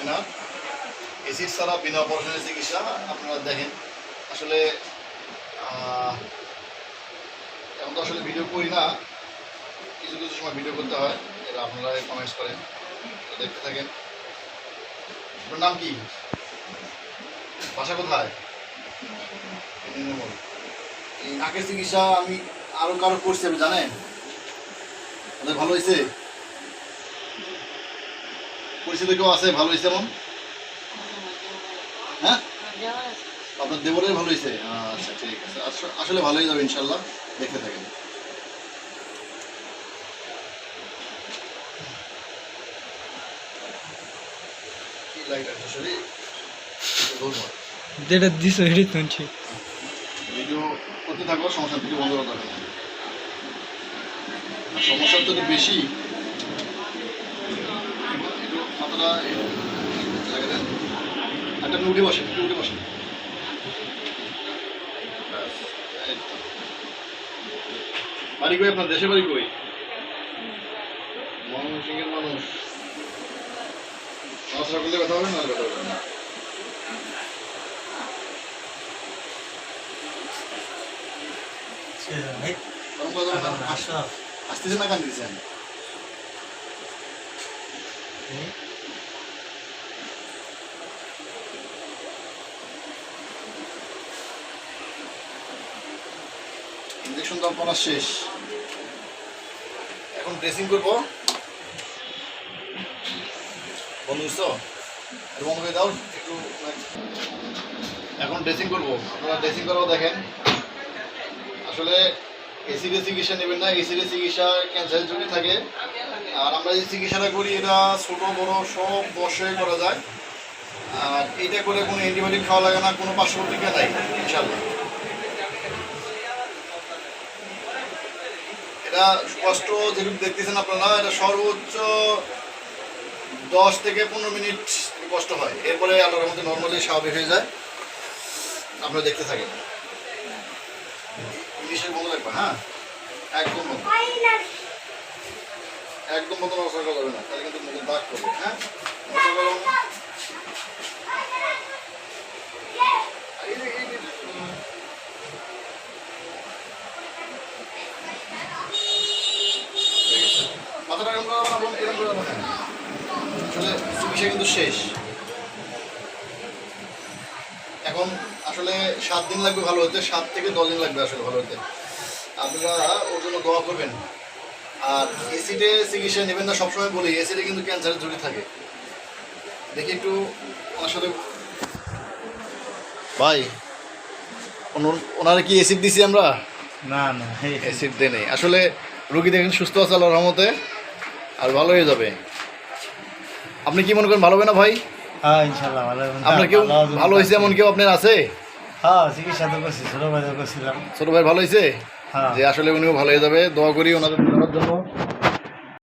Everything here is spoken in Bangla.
ওনার এসি ছাড়া বিনা অপারেশনের চিকিৎসা, আপনারা দেখেন। আসলে এখন তো আসলে ভিডিও করি না। কিছু কিছু সময় ভিডিও করতে হয় এটা আপনারা কমেন্টস করেন দেখতে থাকেন। আপনার নাম কি? বাসা কোথায়। এই নাকের চিকিৎসা আমি আরও কারও করছি আপনি জানেন? ভালো হয়েছে? পরিচিত কেউ আছে ভালো হয়েছে এমন হ্যাঁ? আপনার দেবরের ভালো হয়েছে? আচ্ছা ঠিক আছে। আস- আসলে ভালোই যাবে ইনশাল্লাহ দেখতে থাকেন। যেটা দিস হেডি শুনছি ভিডিও করতে থাকো সমস্যা ভিডিও বন্ধ করতে সমস্যা তো বেশি। মাথাটা একটু উঠে বসেন একটু উঠে বসেন। বাড়ি কই আপনার? দেশে বাড়ি কই? ময়মনসিংহের মানুষ। নমস্কার করলে কথা হবে না কথা হবে না। কথা হবে না। কান দিচ্ছেন ইঞ্জেকশন দাম শেষ। এখন ড্রেসিং করব। বন্ধ বুঝছ? বন্ধ করে দাও, একটু এখন ড্রেসিং করব। আপনারা ড্রেসিং করাও দেখেন। আসলে এসিডি চিকিৎসা নেবেন না এসিডি চিকিৎসা ক্যান্সারের জন্য থাকে। আর আমরা যে চিকিৎসাটা করি, এটা ছোট, বড়, সব বয়সে করা যায়। আর এটা করে কোনো অ্যান্টিবায়োটিক খাওয়া লাগে না, কোনো পার্শ্ব প্রতিক্রিয়া নাই ইনশাল্লাহ এটা কষ্ট যেটুকু দেখতেছেন আপনারা, এটা সর্বোচ্চ দশ থেকে পনেরো মিনিট কষ্ট হয়। এরপরে আল্লাহর মধ্যে নর্মালি স্বাভাবিক হয়ে যায়। আপনারা দেখতে থাকেন রাখবা হ্যাঁ? একদম একদম মতো নড়াচড়া করা যাবে না, তাহলে কিন্তু মুখে দাগ করবে হ্যাঁ নড়াচড়া করো না। এই যে, এই যে, উম, ঠিক আছে। মাথাটা এরকম কিন্তু শেষ। এখন আসলে সাত দিন লাগবে ভালো হতে সাত থেকে দশ দিন লাগবে আসলে ভালো হতে। আপনারা ওর জন্য দোয়া করবেন। আর এসিডে চিকিৎসা নেবেন না সবসময় বলি এসিডে কিন্তু ক্যান্সারের ঝুঁকি থাকে। দেখি একটু সাথে ভাই ওনারা কি এসিড দিছি আমরা? না না। অ্যাসিড দেয় নেই। আসলে রুগী দেখেন সুস্থ আছে আল্লাহর রহমতে। আর ভালো হয়ে যাবে। আপনি কি মনে করেন ভালো হবে না ভাই? হ্যাঁ ইনশাল্লাহ ভালো হবে। আপনার কেউ ভালো হয়েছে এমন কেউ আপনার আছে? হ্যাঁ চিকিৎসা তো করছি ছোট ভাই করছিলাম। ছোট ভাই ভালো হয়েছে? হ্যাঁ। যে আসলে উনিও ভালো হয়ে যাবে দোয়া করি ওনাদের জন্য।